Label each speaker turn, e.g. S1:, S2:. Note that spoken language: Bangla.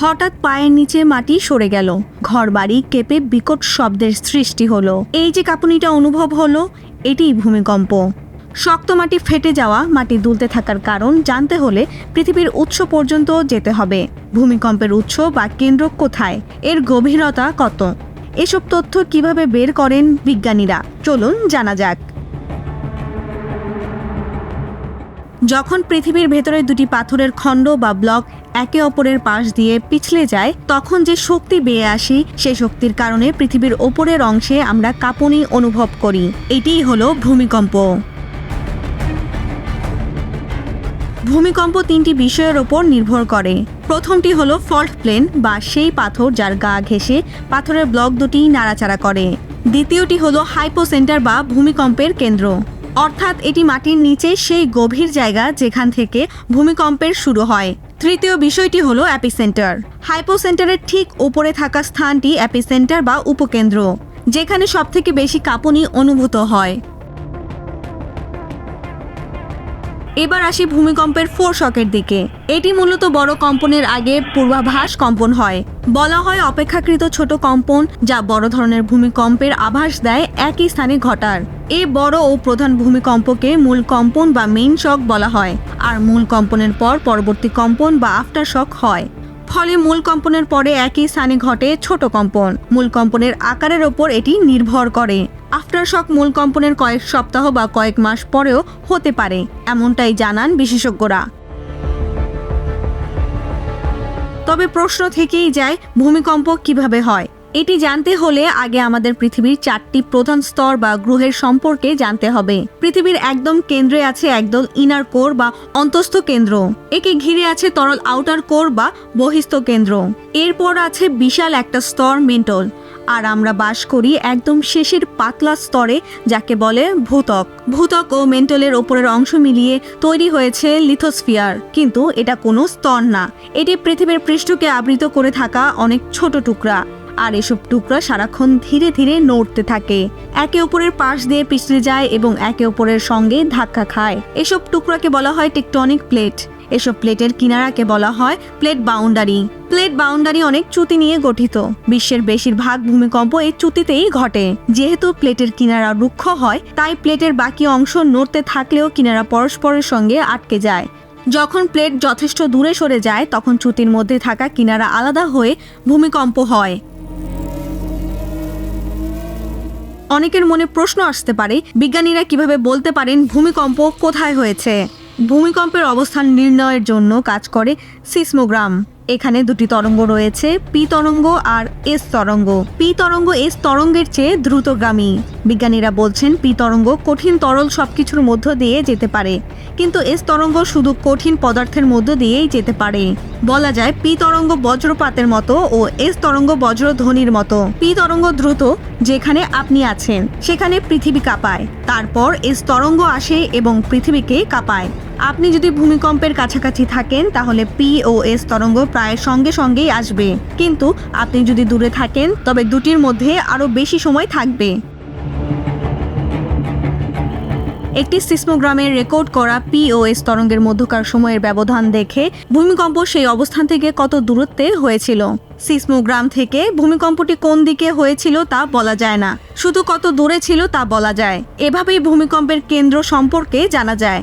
S1: হঠাৎ পায়ের নিচে মাটি সরে গেল। ঘরবাড়ি কেঁপে বিকট শব্দের সৃষ্টি হলো। এই যে কাঁপুনিটা অনুভব হলো, এটিই ভূমিকম্প। শক্ত মাটি ফেটে যাওয়া, মাটি দুলতে থাকার কারণ জানতে হলে পৃথিবীর উৎস পর্যন্ত যেতে হবে। ভূমিকম্পের উৎস বা কেন্দ্র কোথায়? এর গভীরতা কত? এসব তথ্য কীভাবে বের করেন বিজ্ঞানীরা? চলুন জানা যাক। যখন পৃথিবীর ভেতরে দুটি পাথরের খণ্ড বা ব্লক একে অপরের পাশ দিয়ে পিছলে যায়, তখন যে শক্তি বেয়ে আসি সেই শক্তির কারণে পৃথিবীর ওপরের অংশে আমরা কাঁপুনি অনুভব করি। এটিই হলো ভূমিকম্প। ভূমিকম্প তিনটি বিষয়ের ওপর নির্ভর করে। প্রথমটি হলো ফল্ট প্লেন বা সেই পাথর যার গা ঘেঁষে পাথরের ব্লক দুটি নাড়াচাড়া করে। দ্বিতীয়টি হলো হাইপোসেন্টার বা ভূমিকম্পের কেন্দ্র। অর্থাৎ এটি মাটির নিচে সেই গভীর জায়গা যেখান থেকে ভূমিকম্পের শুরু হয়। তৃতীয় বিষয়টি হলো অ্যাপিসেন্টার হাইপোসেন্টারের ঠিক ওপরে থাকা স্থানটি অ্যাপিসেন্টার বা উপকেন্দ্র, যেখানে সবথেকে বেশি কাঁপুনি অনুভূত হয়। এবার আসি ভূমিকম্পের ফোর শকের দিকে। এটি মূলত বড় কম্পনের আগে পূর্বাভাস কম্পন হয়। বলা হয় অপেক্ষাকৃত ছোট কম্পন, যা বড় ধরনের ভূমিকম্পের আভাস দেয়, একই স্থানে ঘটার। এই বড় ও প্রধান ভূমিকম্পকে মূল কম্পন বা মেইন শক বলা হয়, আর মূল কম্পনের পর পরবর্তী কম্পন বা আফটার শক হয়। ফলে মূল কম্পনের পরে একই স্থানে ঘটে ছোট কম্পন। মূল কম্পনের আকারের ওপর এটি নির্ভর করে। আফটার শক মূল কম্পনের কয়েক সপ্তাহ বা কয়েক মাস পরেও হতে পারে, এমনটাই জানান বিশেষজ্ঞরা। তবে প্রশ্ন থেকেই যায়, ভূমিকম্প কীভাবে হয়? এটি জানতে হলে আগে আমাদের পৃথিবীর চারটি প্রধান স্তর বা গ্রহের সম্পর্কে জানতে হবে। পৃথিবীর একদম কেন্দ্রে আছে একদল ইনার কোর বা অন্তস্থ কেন্দ্র। একে ঘিরে আছে তরল আউটার কোর বা বহিস্থ কেন্দ্র। এরপর আছে বিশাল একটা স্তর, মেন্টল। আর আমরা বাস করি একদম শেষের পাতলা স্তরে, যাকে বলে ভূতক। ভূতক ও মেন্টলের ওপরের অংশ মিলিয়ে তৈরি হয়েছে লিথোস্ফিয়ার। কিন্তু এটা কোনো স্তর না। এটি পৃথিবীর পৃষ্ঠকে আবৃত করে থাকা অনেক ছোট টুকরা। আর এসব টুকরা সারাক্ষণ ধীরে ধীরে নড়তে থাকে। একে অপরের পাশ দিয়ে পিছলে যায় এবং একে অপরের সঙ্গে ধাক্কা খায়। এসব টুকরাকে বলা হয় টেকটনিক প্লেট। এসব প্লেটের কিনারাকে বলা হয় প্লেট বাউন্ডারি। প্লেট বাউন্ডারি অনেক চ্যুতি নিয়ে গঠিত। বিশ্বের বেশিরভাগ ভূমিকম্প এই চ্যুতিতেই ঘটে। যেহেতু প্লেটের কিনারা রুক্ষ হয়, তাই প্লেটের বাকি অংশ নড়তে থাকলেও কিনারা পরস্পরের সঙ্গে আটকে যায়। যখন প্লেট যথেষ্ট দূরে সরে যায়, তখন চ্যুতির মধ্যে থাকা কিনারা আলাদা হয়ে ভূমিকম্প হয়। অনেকের মনে প্রশ্ন আসতে পারে, বিজ্ঞানীরা কীভাবে বলতে পারেন ভূমিকম্প কোথায় হয়েছে? ভূমিকম্পের অবস্থান নির্ণয়ের জন্য কাজ করে সিসমোগ্রাম। এখানে দুটি তরঙ্গ রয়েছে, পি তরঙ্গ আর এস তরঙ্গ। পি তরঙ্গ, এস তরঙ্গের চেয়ে দ্রুতগামী। বিজ্ঞানীরা বলছেন, পি তরঙ্গ কঠিন তরল সবকিছুর মধ্য দিয়ে যেতে পারে। কিন্তু এস তরঙ্গ শুধু কঠিন পদার্থের মধ্য দিয়েই যেতে পারে। বলা যায়, পি তরঙ্গ বজ্রপাতের মতো ও এস তরঙ্গ বজ্রধ্বনির মতো। পি তরঙ্গ দ্রুত যেখানে আপনি আছেন, সেখানে পৃথিবী কাঁপায়। তারপর এস তরঙ্গ আসে এবং পৃথিবীকে কাঁপায়। আপনি যদি ভূমিকম্পের কাছাকাছি থাকেন, তাহলে পি ও এস তরঙ্গ প্রায় সঙ্গে সঙ্গেই আসবে। কিন্তু আপনি যদি দূরে থাকেন, তবে দুটির মধ্যে আরও বেশি সময় থাকবে। একটি সিসমোগ্রামের রেকর্ড করা পিওএস তরঙ্গের মধ্যকার সময়ের ব্যবধান দেখে ভূমিকম্প সেই অবস্থান থেকে কত দূরত্বে হয়েছিল। সিসমোগ্রাম থেকে ভূমিকম্পটি কোন দিকে হয়েছিল তা বলা যায় না। শুধু কত দূরে ছিল তা বলা যায়। এভাবেই ভূমিকম্পের কেন্দ্র সম্পর্কে জানা যায়।